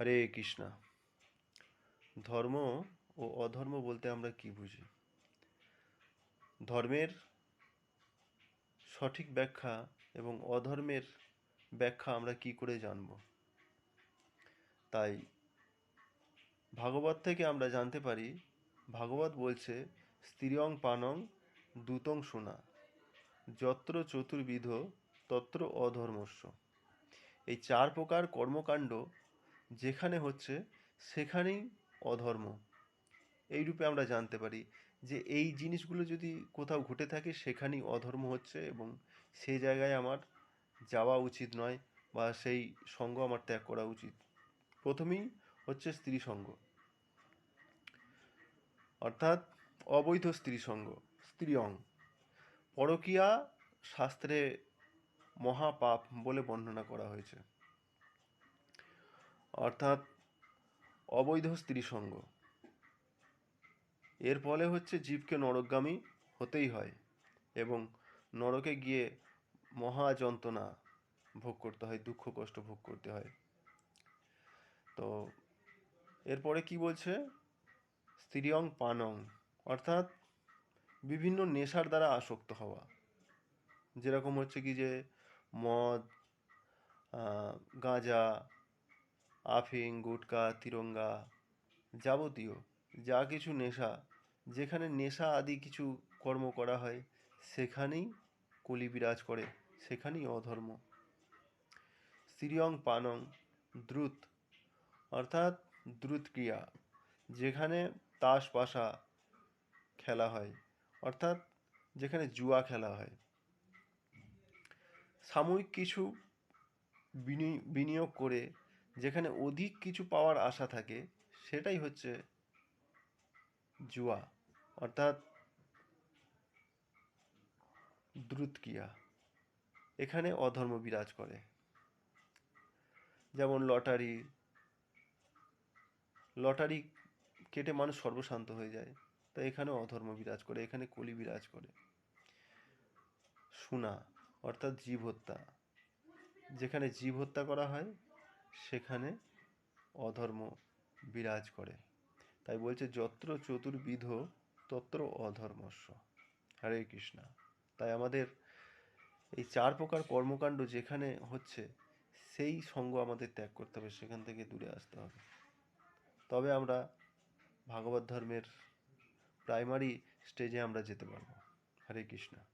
হরে কৃষ্ণা। ধর্ম ও অধর্ম বলতে আমরা কি বুঝি? ধর্মের সঠিক ব্যাখ্যা এবং অধর্মের ব্যাখ্যা আমরা কি করে জানব? তাই ভাগবত থেকে আমরা জানতে পারি, ভাগবত বলছে, স্ত্রীয়ং পানং দূতং শোনা যত্র চতুর্বিধ তত্র অধর্মস্য। এই চার প্রকার কর্মকাণ্ড যেখানে হচ্ছে সেখানেই অধর্ম। এইরূপে আমরা জানতে পারি যে এই জিনিসগুলো যদি কোথাও ঘটে থাকে সেখানেই অধর্ম হচ্ছে এবং সেই জায়গায় আমার যাওয়া উচিত নয় বা সেই সঙ্গ আমার ত্যাগ করা উচিত। প্রথমেই হচ্ছে স্ত্রী সঙ্গ। অর্থাৎ অবৈধ স্ত্রী সঙ্গ, স্ত্রীয়ং। পরকীয়া শাস্ত্রে মহাপাপ বলে বর্ণনা করা হয়েছে। অর্থাৎ অবৈধ স্ত্রী সঙ্গ। এর ফলে হচ্ছে জীবকে নরকগামী হতেই হয় এবং নরকে গিয়ে মহা যন্ত্রণা ভোগ করতে হয়, দুঃখ কষ্ট ভোগ করতে হয়। তো এরপরে কি বলছে? স্ত্রীয়ং পানং, অর্থাৎ বিভিন্ন নেশার দ্বারা আসক্ত হওয়া। যেরকম হচ্ছে কি যে মদ গাঁজা আফিং, গুটকা, তিরঙ্গা যাবতীয় যা কিছু নেশা, যেখানে নেশা আদি কিছু কর্ম করা হয়, সেখানেই কলি বিরাজ করে, সেখানেই অধর্ম। স্ত্রীয়ং পানং দ্রুত, অর্থাৎ দ্রুত ক্রিয়া যেখানে তাস পাশা খেলা হয়, অর্থাৎ যেখানে জুয়া খেলা হয়। সাময়িক কিছু বিনিয়োগ করে যেখানে অধিক কিছু পাওয়ার আশা থাকে, সেটাই হচ্ছে জুয়া, অর্থাৎ দ্রুতক্রিয়া। এখানে অধর্ম বিরাজ করে। যেমন লটারি লটারি কেটে মানুষ সর্বশান্ত হয়ে যায়, তা এখানে অধর্ম বিরাজ করে, এখানে কলি বিরাজ করে। শোনা অর্থাৎ জীব হত্যা, যেখানে জীব হত্যা করা হয় সেখানে অধর্ম বিরাজ করে। তাই বলছে, যত্র চতুর্বিধ তত্র অধর্মস্য হরে কৃষ্ণা। তাই আমাদের এই চার প্রকার কর্মকাণ্ড যেখানে হচ্ছে, সেই সঙ্গ আমাদের ত্যাগ করতে হবে, সেখান থেকে দূরে আসতে হবে। তবে আমরা ভাগবত ধর্মের প্রাইমারি স্টেজে আমরা যেতে পারব। হরে কৃষ্ণা।